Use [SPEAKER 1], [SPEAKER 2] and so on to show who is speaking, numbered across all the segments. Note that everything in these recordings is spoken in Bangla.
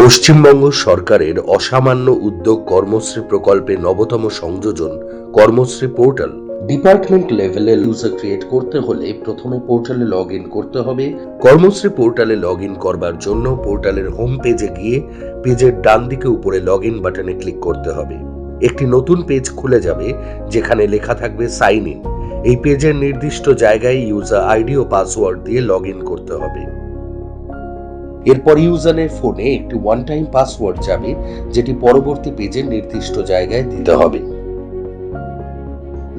[SPEAKER 1] পশ্চিমবঙ্গ সরকারের অসামান্য উদ্যোগ কর্মশ্রী প্রকল্পে নবতম সংযোজন কর্মশ্রী পোর্টাল। ডিপার্টমেন্ট লেভেলে ইউজার ক্রিয়েট করতে হলে প্রথমে পোর্টালে লগ করতে হবে। কর্মশ্রী পোর্টালে লগ ইন করবার জন্য পোর্টালের হোম পেজে গিয়ে পেজের ডান দিকে উপরে লগ ইন বাটনে ক্লিক করতে হবে। একটি নতুন পেজ খুলে যাবে, যেখানে লেখা থাকবে সাইন ইন এই পেজের নির্দিষ্ট জায়গায় ইউজার আইডি ও পাসওয়ার্ড দিয়ে লগ ইন করতে হবে। এরপর ইউজারের ফোনে একটি ওয়ান টাইম পাসওয়ার্ড যাবে যেটি পরবর্তী পেজের নির্দিষ্ট জায়গায় দিতে হবে।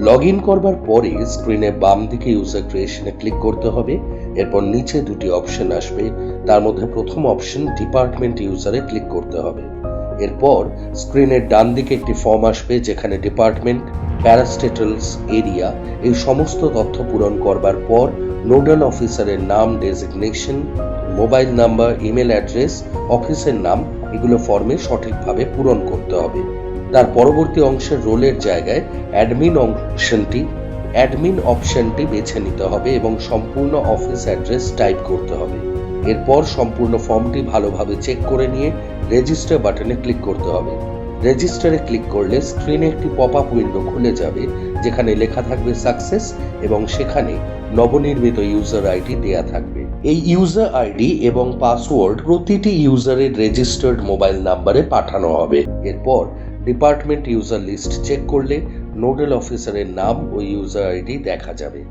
[SPEAKER 1] লগ ইন করবার পরে স্ক্রিনে বাম দিকে ইউজার ক্রিয়েশনে ক্লিক করতে হবে। এরপর নিচে দুটি অপশন আসবে। তার মধ্যে প্রথম অপশন ডিপার্টমেন্ট ইউজারে ক্লিক করতে হবে। এরপর স্ক্রিনের ডান দিকে একটি ফর্ম আসবে যেখানে ডিপার্টমেন্ট প্যারাস্টেটলস এরিয়া এই সমস্ত তথ্য পূরণ করবার পর নোডাল অফিসারের নাম designation mobile number, email address, অফিসের নাম, এগুলো ফর্মে সঠিকভাবে পূরণ করতে হবে। তার পরবর্তী অংশের রোলের জায়গায় অ্যাডমিন অপশনটি অ্যাডমিন অপশনটি বেছে নিতে হবে এবং সম্পূর্ণ অফিস অ্যাড্রেস টাইপ করতে হবে। এরপর সম্পূর্ণ ফর্মটি ভালোভাবে চেক করে নিয়ে রেজিস্টার বাটনে ক্লিক করতে হবে। রেজিস্টারে ক্লিক করলে স্ক্রিনে একটি পপ আপ উইন্ডো খুলে যাবে, যেখানে লেখা থাকবে সাকসেস এবং সেখানে নবনির্মিত ইউজার আইডি দেয়া থাকবে। এই ইউজার আইডি এবং পাসওয়ার্ড প্রতিটি ইউজারের রেজিস্টার্ড মোবাইল নাম্বারে পাঠানো হবে। এরপর ডিপার্টমেন্ট ইউজার লিস্ট চেক করলে নোডাল অফিসারের নাম ও ইউজার আইডি দেখা যাবে।